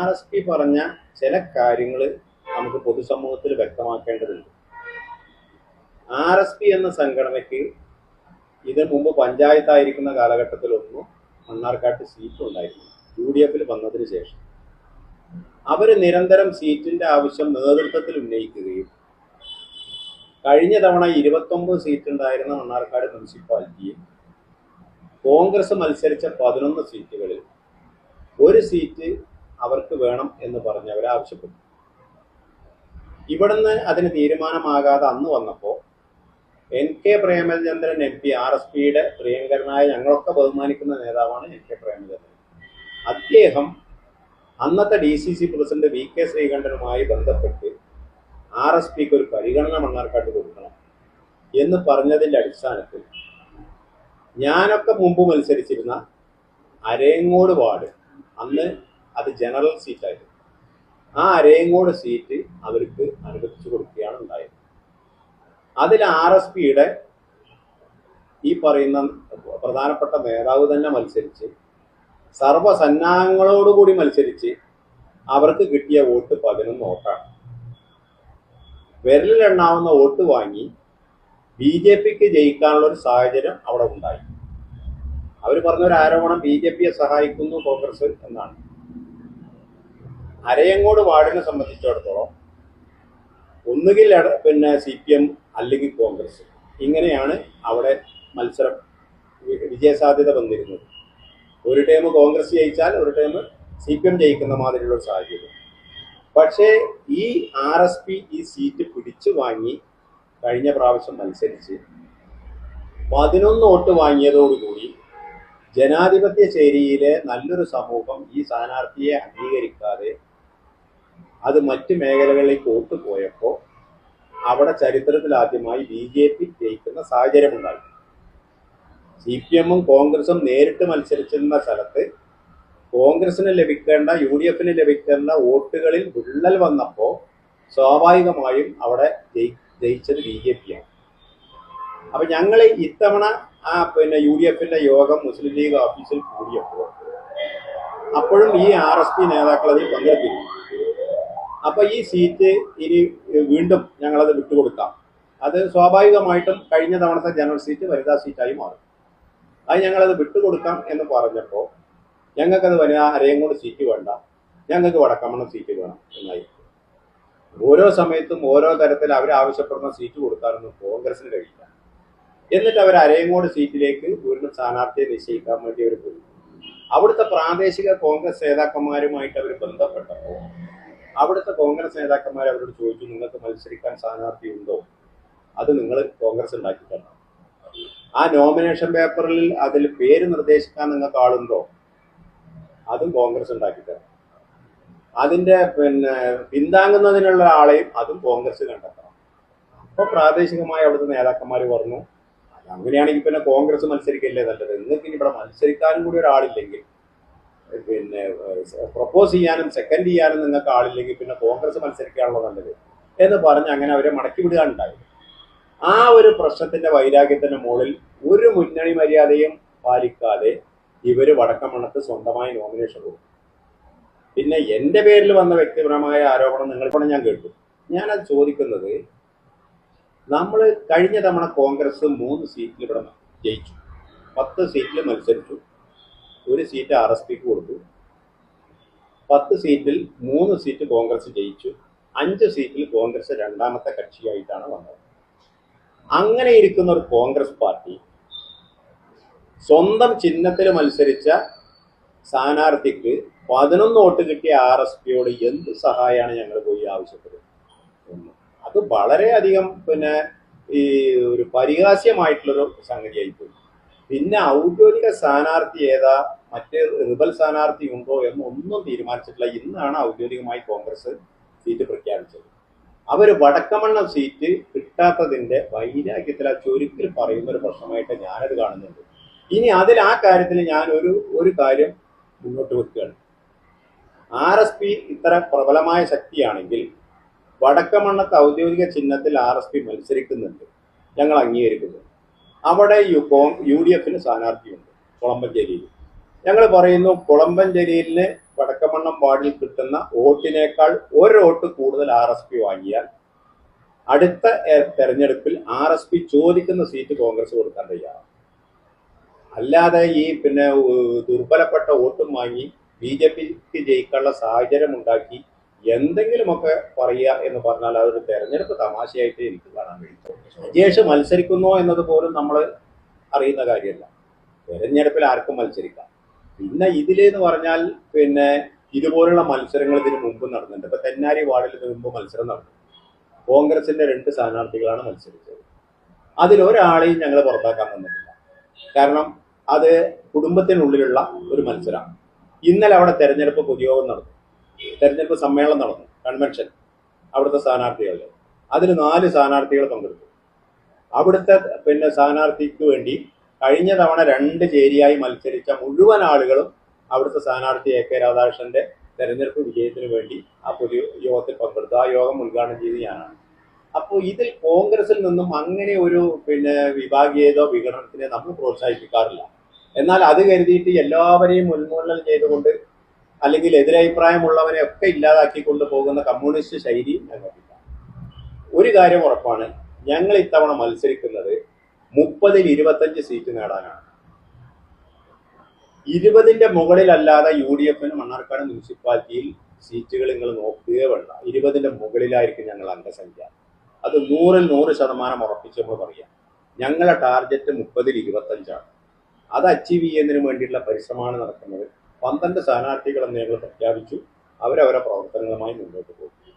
R S P പറഞ്ഞ ചില കാര്യങ്ങൾ നമുക്ക് പൊതുസമൂഹത്തിൽ വ്യക്തമാക്കേണ്ടതുണ്ട്. ആർ എസ് പി എന്ന സംഘടനയ്ക്ക് ഇതിനു മുമ്പ് പഞ്ചായത്തായിരിക്കുന്ന കാലഘട്ടത്തിലൊന്നും മണ്ണാർക്കാട്ട് സീറ്റ് ഉണ്ടായിരുന്നു. യു ഡി എഫിൽ വന്നതിന് ശേഷം. അവർ നിരന്തരം സീറ്റിന്റെ ആവശ്യം നേതൃത്വത്തിൽ ഉന്നയിക്കുകയും കഴിഞ്ഞ തവണ ഇരുപത്തൊമ്പത് സീറ്റ് ഉണ്ടായിരുന്ന മണ്ണാർക്കാട് മുനിസിപ്പാലിറ്റിയിൽ കോൺഗ്രസ് മത്സരിച്ച പതിനൊന്ന് സീറ്റുകളിൽ ഒരു സീറ്റ് അവർക്ക് വേണം എന്ന് പറഞ്ഞ് അവർ ആവശ്യപ്പെട്ടു. ഇവിടുന്ന് അതിന് തീരുമാനമാകാതെ അന്ന് വന്നപ്പോൾ N K Premachandran M P R S പിയുടെ പ്രിയങ്കരനായ ഞങ്ങളൊക്കെ ബഹുമാനിക്കുന്ന നേതാവാണ് എൻ കെ പ്രേമചന്ദ്രൻ. അദ്ദേഹം അന്നത്തെ D C C president V K ശ്രീകണ്ഠനുമായി ബന്ധപ്പെട്ട് ആർ എസ് പിക്ക് ഒരു പരിഗണന മണ്ണാർക്കാട്ട് കൊടുക്കണം എന്ന് പറഞ്ഞതിന്റെ അടിസ്ഥാനത്തിൽ ഞാനൊക്കെ മുമ്പ് മത്സരിച്ചിരുന്ന അരേങ്ങോട് വാർഡ് അന്ന് അത് ജനറൽ സീറ്റായിരുന്നു ആ അരയങ്ങോട് സീറ്റ് അവർക്ക് അനുവദിച്ചു കൊടുക്കുകയാണ് ഉണ്ടായത്. അതിൽ ആർ എസ് പിയുടെ ഈ പറയുന്ന പ്രധാനപ്പെട്ട നേതാവ് തന്നെ മത്സരിച്ച് സർവസന്നാഹങ്ങളോടുകൂടി മത്സരിച്ച് അവർക്ക് കിട്ടിയ വോട്ട് പതിനൊന്ന് വോട്ടാണ്. വിരലിലെണ്ണാവുന്ന വോട്ട് വാങ്ങി ബി ജെ പിക്ക് ജയിക്കാനുള്ള ഒരു സാഹചര്യം അവിടെ ഉണ്ടായി. അവർ പറഞ്ഞൊരു ആരോപണം ബി ജെ പിയെ സഹായിക്കുന്നു കോൺഗ്രസ് എന്നാണ്. അരയങ്ങോട് വാർഡിനെ സംബന്ധിച്ചിടത്തോളം ഒന്നുകിൽ പിന്നെ സി പി എം അല്ലെങ്കിൽ കോൺഗ്രസ്. ഇങ്ങനെയാണ് അവിടെ മത്സരം വിജയസാധ്യത വന്നിരുന്നത്. ഒരു ടൈം കോൺഗ്രസ് ജയിച്ചാൽ ഒരു ടൈം സി പി എം ജയിക്കുന്ന മാതിരിയുള്ള സാഹചര്യം. പക്ഷേ ഈ ആർ എസ് പി ഈ സീറ്റ് പിടിച്ചു വാങ്ങി കഴിഞ്ഞ പ്രാവശ്യം മത്സരിച്ച് പതിനൊന്ന് വോട്ട് വാങ്ങിയതോടുകൂടി ജനാധിപത്യ ചേരിയിലെ നല്ലൊരു സമൂഹം ഈ സ്ഥാനാർത്ഥിയെ അംഗീകരിക്കാതെ അത് മറ്റ് മേഖലകളിലേക്ക് വോട്ട് പോയപ്പോൾ അവിടെ ചരിത്രത്തിൽ ആദ്യമായി ബി ജെ പി ജയിക്കുന്ന സാഹചര്യമുണ്ടായി സി പി എമ്മും കോൺഗ്രസും നേരിട്ട് മത്സരിച്ചിരുന്ന സ്ഥലത്ത് കോൺഗ്രസിന് ലഭിക്കേണ്ട യു ഡി എഫിന് ലഭിക്കേണ്ട വോട്ടുകളിൽ വിള്ളൽ വന്നപ്പോൾ സ്വാഭാവികമായും അവിടെ ജയി ജയിച്ചത് ബി ജെ പിയാണ് അപ്പൊ ഞങ്ങൾ ഇത്തവണ ആ പിന്നെ യു ഡി എഫിന്റെ യോഗം മുസ്ലിം ലീഗ് ഓഫീസിൽ കൂടിയപ്പോൾ അപ്പോഴും ഈ ആർ എസ് പി നേതാക്കൾ അതിൽ പങ്കെടുത്തിരുന്നു. അപ്പൊ ഈ സീറ്റ് ഇനി വീണ്ടും ഞങ്ങളത് വിട്ടുകൊടുക്കാം. അത് സ്വാഭാവികമായിട്ടും കഴിഞ്ഞ തവണത്തെ ജനറൽ സീറ്റ് വനിതാ സീറ്റായി മാറും. അത് ഞങ്ങളത് വിട്ടുകൊടുക്കാം എന്ന് പറഞ്ഞപ്പോൾ ഞങ്ങൾക്കത് വനിതാ അരയങ്കോട് സീറ്റ് വേണ്ട. ഞങ്ങൾക്ക് വടക്കമണ്ണം സീറ്റ് വേണം എന്നായി ഓരോ സമയത്തും ഓരോ തരത്തിൽ അവർ ആവശ്യപ്പെടുന്ന സീറ്റ് കൊടുക്കാനൊന്നും കോൺഗ്രസിന് കഴിയില്ല. എന്നിട്ട് അവർ അരയങ്ങോട് സീറ്റിലേക്ക് ഒരു സ്ഥാനാർത്ഥിയെ നിശ്ചയിക്കാൻ വേണ്ടി അവർ പോയി. അവിടുത്തെ പ്രാദേശിക കോൺഗ്രസ് നേതാക്കന്മാരുമായിട്ട് അവർ ബന്ധപ്പെട്ടപ്പോൾ അവിടുത്തെ കോൺഗ്രസ് നേതാക്കന്മാർ അവരോട് ചോദിച്ചു നിങ്ങൾക്ക് മത്സരിക്കാൻ സ്ഥാനാർത്ഥി ഉണ്ടോ അത് നിങ്ങൾ കോൺഗ്രസ് ഉണ്ടാക്കി തരണം ആ നോമിനേഷൻ പേപ്പറിൽ അതിൽ പേര് നിർദ്ദേശിക്കാൻ നിങ്ങൾക്ക് ആളുണ്ടോ? അതും കോൺഗ്രസ് ഉണ്ടാക്കി തരണം അതിന്റെ പിന്നെ പിന്താങ്ങുന്നതിനുള്ള ആളെയും അതും കോൺഗ്രസ് കണ്ടെത്തണം. അപ്പോൾ പ്രാദേശികമായി അവിടുത്തെ നേതാക്കന്മാർ പറഞ്ഞു അങ്ങനെയാണെങ്കിൽ പിന്നെ കോൺഗ്രസ് മത്സരിക്കല്ലേ നല്ലത്. നിങ്ങൾക്ക് ഇനി ഇവിടെ മത്സരിക്കാനും കൂടി ഒരാളില്ലെങ്കിൽ പിന്നെ പ്രപ്പോസ് ചെയ്യാനും സെക്കൻഡ് ചെയ്യാനും നിങ്ങൾക്ക് ആളില്ലെങ്കിൽ പിന്നെ കോൺഗ്രസ് മത്സരിക്കാനുള്ള നല്ലത് എന്ന് പറഞ്ഞ് അങ്ങനെ അവരെ മടക്കി വിടുകയുണ്ടായി ആ ഒരു പ്രശ്നത്തിന്റെ വൈരാഗ്യത്തിന്റെ മുകളിൽ ഒരു മുന്നണി മര്യാദയും പാലിക്കാതെ ഇവർ വടക്കമണത്ത് സ്വന്തമായി നോമിനേഷൻ കൊടുക്കും പിന്നെ എന്റെ പേരിൽ വന്ന വ്യക്തിപരമായ ആരോപണം നിങ്ങൾക്കാണ് ഞാൻ കേട്ടു. ഞാനത് ചോദിക്കുന്നത് നമ്മൾ കഴിഞ്ഞ തവണ കോൺഗ്രസ് മൂന്ന് സീറ്റിൽ ഇവിടെ ജയിച്ചു. പത്ത് സീറ്റിൽ മത്സരിച്ചു. ഒരു സീറ്റ് ആർ എസ് പിക്ക് കൊടുത്തു. പത്ത് സീറ്റിൽ മൂന്ന് സീറ്റ് കോൺഗ്രസ് ജയിച്ചു. അഞ്ച് സീറ്റിൽ കോൺഗ്രസ് രണ്ടാമത്തെ കക്ഷിയായിട്ടാണ് വന്നത്. അങ്ങനെ ഇരിക്കുന്ന ഒരു കോൺഗ്രസ് പാർട്ടി സ്വന്തം ചിഹ്നത്തിൽ മത്സരിച്ച സ്ഥാനാർത്ഥിക്ക് പതിനൊന്ന് വോട്ട് കിട്ടിയ ആർ എസ് പിയോട് എന്ത് സഹായമാണ് ഞങ്ങൾ പോയി ആവശ്യപ്പെടുന്നത്? അത് വളരെയധികം പിന്നെ ഈ ഒരു പരിഹാസ്യമായിട്ടുള്ളൊരു സംഗതിയായി പോയി പിന്നെ ഔദ്യോഗിക സ്ഥാനാർത്ഥി ഏതാ? മറ്റ് റിബൽ സ്ഥാനാർത്ഥി ഉണ്ടോ എന്ന് ഒന്നും തീരുമാനിച്ചിട്ടില്ല. ഇന്നാണ് ഔദ്യോഗികമായി കോൺഗ്രസ് സീറ്റ് പ്രഖ്യാപിച്ചത്. അവർ വടക്കമണ്ണ സീറ്റ് കിട്ടാത്തതിന്റെ വൈരാഗ്യത്തിൽ ആ ചുരുക്കിൽ പറയുന്ന ഒരു പ്രശ്നമായിട്ട് ഞാനത് കാണുന്നുണ്ട്. ഇനി അതിൽ ആ കാര്യത്തിൽ ഞാൻ ഒരു ഒരു കാര്യം മുന്നോട്ട് വെക്കുകയാണ്. ആർ എസ് പി ഇത്ര പ്രബലമായ ശക്തിയാണെങ്കിൽ വടക്കമണ്ണത്ത് ഔദ്യോഗിക ചിഹ്നത്തിൽ ആർ എസ് പി മത്സരിക്കുന്നുണ്ട്. ഞങ്ങൾ അംഗീകരിക്കുന്നു. അവിടെ യു ഡി എഫിന് സ്ഥാനാർത്ഥിയുണ്ട് കുളമ്പഞ്ചേരിയിൽ. ഞങ്ങൾ പറയുന്നു കുളമ്പഞ്ചേരിയിലെ വടക്കമണ്ണം വാർഡിൽ കിട്ടുന്ന വോട്ടിനേക്കാൾ ഒരു വോട്ട് കൂടുതൽ ആർ എസ് പി വാങ്ങിയാൽ അടുത്ത തെരഞ്ഞെടുപ്പിൽ ആർ എസ് പി ചോദിക്കുന്ന സീറ്റ് കോൺഗ്രസ് കൊടുക്കാൻ തയ്യാറാണ്. അല്ലാതെ ഈ പിന്നെ ദുർബലപ്പെട്ട വോട്ടും വാങ്ങി ബി ജെ പിക്ക് ജയിക്കാനുള്ള സാഹചര്യം ഉണ്ടാക്കി എന്തെങ്കിലുമൊക്കെ പറയുക എന്ന് പറഞ്ഞാൽ അതൊരു തെരഞ്ഞെടുപ്പ് തമാശയായിട്ട് എനിക്ക് കാണാൻ കഴിയും അജേഷ് മത്സരിക്കുന്നോ എന്നത് പോലും നമ്മൾ അറിയുന്ന കാര്യമല്ല. തെരഞ്ഞെടുപ്പിൽ ആർക്കും മത്സരിക്കാം. പിന്നെ ഇതിലെന്ന് പറഞ്ഞാൽ പിന്നെ ഇതുപോലുള്ള മത്സരങ്ങൾ ഇതിന് മുമ്പ് നടന്നിട്ടുണ്ട്. ഇപ്പൊ തെന്നാരി വാർഡിൽ ഇതിന് മുമ്പ് മത്സരം നടന്നു. കോൺഗ്രസിന്റെ രണ്ട് സ്ഥാനാർത്ഥികളാണ് മത്സരിച്ചത്. അതിലൊരാളെയും ഞങ്ങൾ പുറത്താക്കാൻ വന്നിട്ടില്ല. കാരണം അത് കുടുംബത്തിനുള്ളിലുള്ള ഒരു മത്സരമാണ് ഇന്നലെ അവിടെ തെരഞ്ഞെടുപ്പ് പൊതുയോഗം നടന്നു. തെരഞ്ഞെടുപ്പ് സമ്മേളനം നടന്നു കൺവെൻഷൻ അവിടുത്തെ സ്ഥാനാർത്ഥികളുടെ അതിൽ നാല് സ്ഥാനാർത്ഥികൾ പങ്കെടുത്തു. അവിടുത്തെ പിന്നെ സ്ഥാനാർത്ഥിക്ക് വേണ്ടി കഴിഞ്ഞ തവണ രണ്ട് ചേരിയായി മത്സരിച്ച മുഴുവൻ ആളുകളും അവിടുത്തെ സ്ഥാനാർത്ഥി എ കെ രാധാകൃഷ്ണന്റെ തെരഞ്ഞെടുപ്പ് വിജയത്തിന് വേണ്ടി ആ പൊതു യോഗത്തിൽ പങ്കെടുത്തു. ആ യോഗം ഉദ്ഘാടനം ചെയ്ത് ഞാനാണ്. അപ്പോൾ ഇതിൽ കോൺഗ്രസിൽ നിന്നും അങ്ങനെ ഒരു പിന്നെ വിഭാഗീയതോ വിഘടനത്തിനെ നമ്മൾ പ്രോത്സാഹിപ്പിക്കാറില്ല. എന്നാൽ അത് കരുതിയിട്ട് എല്ലാവരെയും ഉന്മൂലനം ചെയ്തുകൊണ്ട് അല്ലെങ്കിൽ എതിരഭിപ്രായമുള്ളവരെ ഒക്കെ ഇല്ലാതാക്കിക്കൊണ്ട് പോകുന്ന കമ്മ്യൂണിസ്റ്റ് ശൈലി ഞങ്ങൾക്കില്ല. ഒരു കാര്യം ഉറപ്പാണ് ഞങ്ങൾ ഇത്തവണ മത്സരിക്കുന്നത് മുപ്പതിൽ ഇരുപത്തഞ്ച് സീറ്റ് നേടാനാണ്. ഇരുപതിന്റെ മുകളിലല്ലാതെ യു ഡി എഫിന് മണ്ണാർക്കാട് മുനിസിപ്പാലിറ്റിയിൽ സീറ്റുകൾ നിങ്ങൾ നോക്കുകയേ വേണ്ട. ഇരുപതിന്റെ മുകളിലായിരിക്കും ഞങ്ങൾ അംഗസംഖ്യ. അത് നൂറിൽ നൂറ് ശതമാനം ഉറപ്പിച്ച് നമ്മൾ പറയാം. ഞങ്ങളുടെ ടാർഗറ്റ് മുപ്പതിൽ ഇരുപത്തഞ്ചാണ്. അത് അച്ചീവ് ചെയ്യുന്നതിന് വേണ്ടിയിട്ടുള്ള പരിശ്രമമാണ് നടക്കുന്നത്. പന്ത്രണ്ട് സ്ഥാനാർത്ഥികളെന്ന് ഞങ്ങൾ പ്രഖ്യാപിച്ചു. അവരവരെ പ്രവർത്തനങ്ങളുമായി മുന്നോട്ട് പോകും.